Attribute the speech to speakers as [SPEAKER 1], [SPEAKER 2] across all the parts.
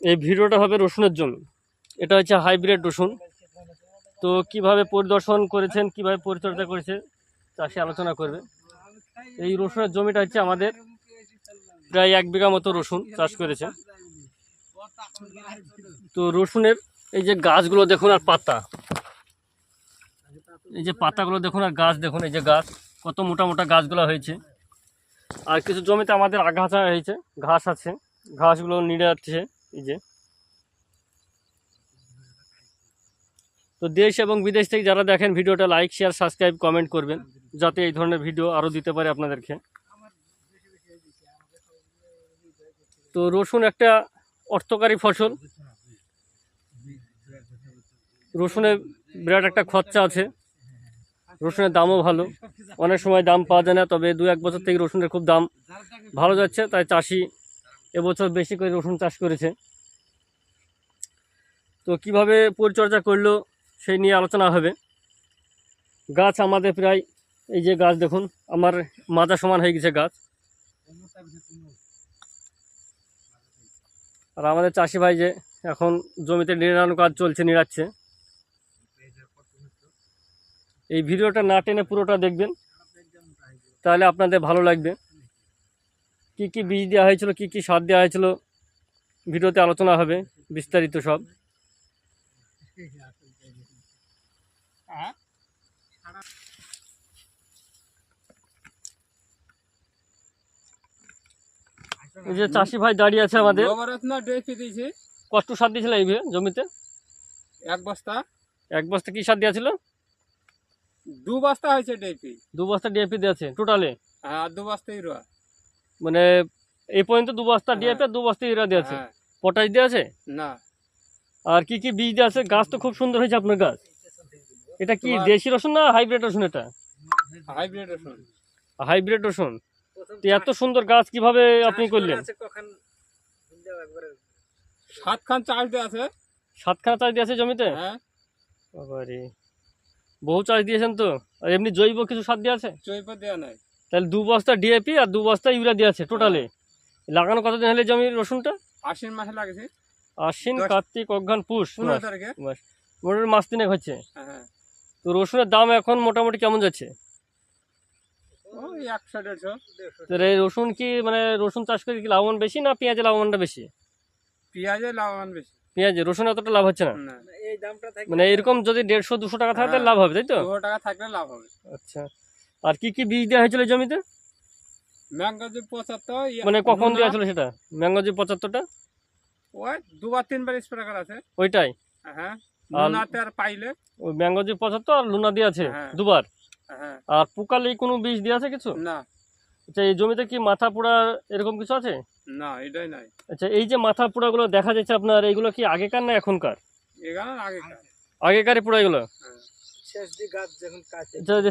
[SPEAKER 1] এই ভিডিওটা হবে রসুনের জন্য। এটা হচ্ছে হাইব্রিড রসুন। তো কীভাবে পরিদর্শন করেছেন, কীভাবে পরিচর্যা করেছে চাষি আলোচনা করবে। এই রসুনের জমিটা হচ্ছে আমাদের প্রায় এক বিঘা মতো রসুন চাষ করেছে তো রসুনের এই যে গাছগুলো দেখুন আর পাতা। এই যে পাতাগুলো দেখুন আর গাছ দেখুন, এই যে গাছ, কত মোটা মোটা গাছগুলো হয়েছে। আর কিছু জমিতে আমাদের আগাছা হয়েছে, ঘাস আছে। ঘাসগুলো নিড়ে যাচ্ছে, এই যে। তো দেশ এবং বিদেশ থেকে যারা দেখেন ভিডিওটা লাইক শেয়ার সাবস্ক্রাইব কমেন্ট করবেন, যাতে এই ধরনের ভিডিও আরও দিতে পারে আপনাদেরকে। তো রসুন একটা অর্থকারী ফসল। রসুনের বিরাট একটা খরচা আছে। রসুনের দামও ভালো। অনেক সময় দাম পাওয়া যায় না, তবে দু এক বছর থেকে রসুনের খুব দাম ভালো যাচ্ছে, তাই চাষি এবছর বেশি করে রসুন চাষ করেছে। তো কীভাবে পরিচর্যা করল সেই নিয়ে আলোচনা হবে। গাছ আমাদের প্রায়, এই যে গাছ দেখুন, আমার মাজা সমান হয়ে গেছে গাছ। আর আমাদের চাষি ভাই যে এখন জমিতে নিড়ানো কাজ চলছে, নিড়াচ্ছে। এই ভিডিওটা না টেনে পুরোটা দেখবেন, তাহলে আপনাদের ভালো লাগবে। কি কি বীজ দেওয়া হয়েছিল কি কি সার দেওয়া হয়েছিল ভিডিওতে আলোচনা হবে বিস্তারিত সব। এই যে চাষি ভাই দাঁড়িয়ে আছে আমাদের। কষ্ট সার দিয়েছিল এই জমিতে?
[SPEAKER 2] এক বস্তা।
[SPEAKER 1] এক বস্তা কি সার দেওয়া ছিল?
[SPEAKER 2] দু বস্তা হয়েছে ডেপি।
[SPEAKER 1] দু বস্তা ডিএপি দিয়েছে টোটালে?
[SPEAKER 2] হ্যাঁ দু বস্তা ইউরিয়া
[SPEAKER 1] মানে এই পর্যন্ত দু বস্তা
[SPEAKER 2] হ্যাঁ।
[SPEAKER 1] ডিএপি আর দু বস্তা ইউরিয়া দিয়েছে
[SPEAKER 2] হ্যাঁ।
[SPEAKER 1] পটাশ দেওয়া আছে?
[SPEAKER 2] না।
[SPEAKER 1] আর কি কি বীজ দেওয়া আছে? গাছ তো খুব সুন্দর হয়েছে আপনার গাছ। এটা কি দেশি রসুন না হাইব্রিড রসুন এটা?
[SPEAKER 2] হাইব্রিড রসুন।
[SPEAKER 1] হাইব্রিড রসুন। তো এত সুন্দর গাছ কীভাবে আপনি করলেন?
[SPEAKER 2] সাতখান চাষ দেওয়া আছে।
[SPEAKER 1] সাতখানা চাষ দিয়েছে জমিতে?
[SPEAKER 2] হ্যাঁ।
[SPEAKER 1] বাবারে। বহু চাষ দিয়েছেন তো? আর এমনি জৈব কিছু সার দিয়ে আছে?
[SPEAKER 2] জৈব দেওয়া নাই।
[SPEAKER 1] তাহলে দু বস্তা ডিএপি আর দু বস্তা ইউরিয়া দিয়ে আছে টোটালে লাগানো কতদিন হলে জমির রসুনটা?
[SPEAKER 2] আশ্বিন মাসে লাগেছে
[SPEAKER 1] আশ্বিন কার্তিক অঘ্রান পুষ মোটামুটি মাস তিনেক হচ্ছে।
[SPEAKER 2] হ্যাঁ
[SPEAKER 1] তো রসুনের দাম এখন মোটামুটি কেমন যাচ্ছে? এই রসুন কি মানে রসুন চাষ করে কি লাভবান বেশি না পেঁয়াজের লাভবানটা বেশি?
[SPEAKER 2] পেঁয়াজের লাভবান বেশি।
[SPEAKER 1] পেঁয়াজে রসুন এতটা লাভ হচ্ছে না?
[SPEAKER 2] না।
[SPEAKER 1] মানে এরকম যদি দেড়শো দুশো টাকা থাকে তাহলে
[SPEAKER 2] হ্যাঁ।
[SPEAKER 1] লাভ হবে তাই তো?
[SPEAKER 2] টাকা থাকলে লাভ হবে।
[SPEAKER 1] আচ্ছা। আর কি কি বীজ দেওয়া হয়েছিল জমিতে?
[SPEAKER 2] ম্যাঙ্গোজি পঁচাত্তর
[SPEAKER 1] মানে কখন দেওয়া ছিল সেটা? ম্যাঙ্গোজি পঁচাত্তরটা?
[SPEAKER 2] ওই দুবার তিনবার স্প্রে করা আছে।
[SPEAKER 1] ওইটাই?
[SPEAKER 2] হ্যাঁ লুনাতে আর পাইলে।
[SPEAKER 1] ওই ম্যাঙ্গোজি পঁচাত্তর আর লুনা দিয়ে আছে
[SPEAKER 2] হ্যাঁ।
[SPEAKER 1] দুবার?
[SPEAKER 2] হ্যাঁ।
[SPEAKER 1] আর পুকালে কোনো বীজ দিয়ে আছে কিছু?
[SPEAKER 2] না।
[SPEAKER 1] আচ্ছা এই জমিতে কি মাথা পোড়া এরকম কিছু আছে?
[SPEAKER 2] না এটাই নাই।
[SPEAKER 1] আচ্ছা এই যে মাথা পোড়াগুলো দেখা যাচ্ছে আপনার এইগুলো কি আগেকার না এখনকার?
[SPEAKER 2] এখানে আগে
[SPEAKER 1] আগেকারই পোড়া এগুলো?
[SPEAKER 2] হ্যাঁ।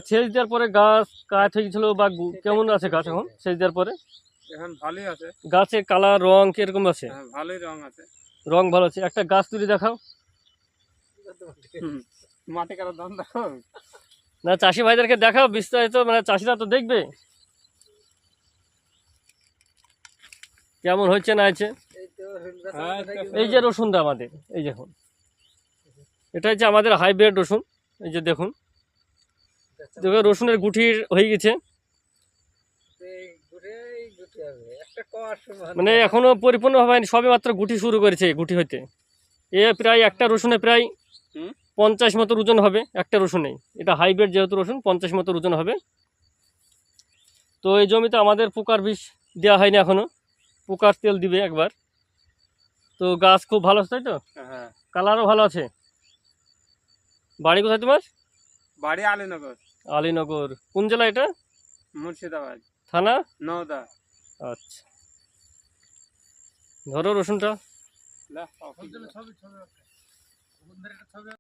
[SPEAKER 1] সেচ দেওয়ার পরে গাছ কাঠ হয়ে গেছিল বা কেমন আছে গাছ এখন? সেচ দেওয়ার পরে?
[SPEAKER 2] এখন ভালোই আছে।
[SPEAKER 1] গাছের কালার রং কীরকম আছে?
[SPEAKER 2] হ্যাঁ ভালোই রং আছে।
[SPEAKER 1] রং ভালো আছে। একটা গাছ তুলে দেখাও।
[SPEAKER 2] মাটি দাম
[SPEAKER 1] না চাষি ভাইদেরকে দেখাও বিস্তারিত। মানে চাষিরা তো দেখবে। কেমন হচ্ছে না আছে এই যে রসুনটা আমাদের। এই দেখুন। এটা হচ্ছে আমাদের হাইব্রিড রসুন। এই যে দেখুন। দেখুন রসুনের গুঠির হয়ে গেছে। মানে এখনও পরিপূর্ণভাবে হয়নি, সবে মাত্র গুটি শুরু করেছে গুটি হইতে। এ প্রায় একটা রসুনে প্রায় পঞ্চাশ মতো ওজন হবে একটা রসুনে এটা হাইব্রিড যেহেতু রসুন পঞ্চাশ মতো ওজন হবে। তো এই জমিতে আমাদের পোকার বিষ দেওয়া হয়নি এখনও। পোকার তেল দিবে একবার। তো গাছ খুব ভালো আছে তাই তো?
[SPEAKER 2] হ্যাঁ।
[SPEAKER 1] কালারও ভালো আছে। বাড়ি কোথায় তোমার?
[SPEAKER 2] বাড়ি আলীনগর।
[SPEAKER 1] আলীনগর। কোন জেলা এটা?
[SPEAKER 2] মুর্শিদাবাদ।
[SPEAKER 1] থানা?
[SPEAKER 2] নওদা।
[SPEAKER 1] আচ্ছা। ধরো রসুনটা।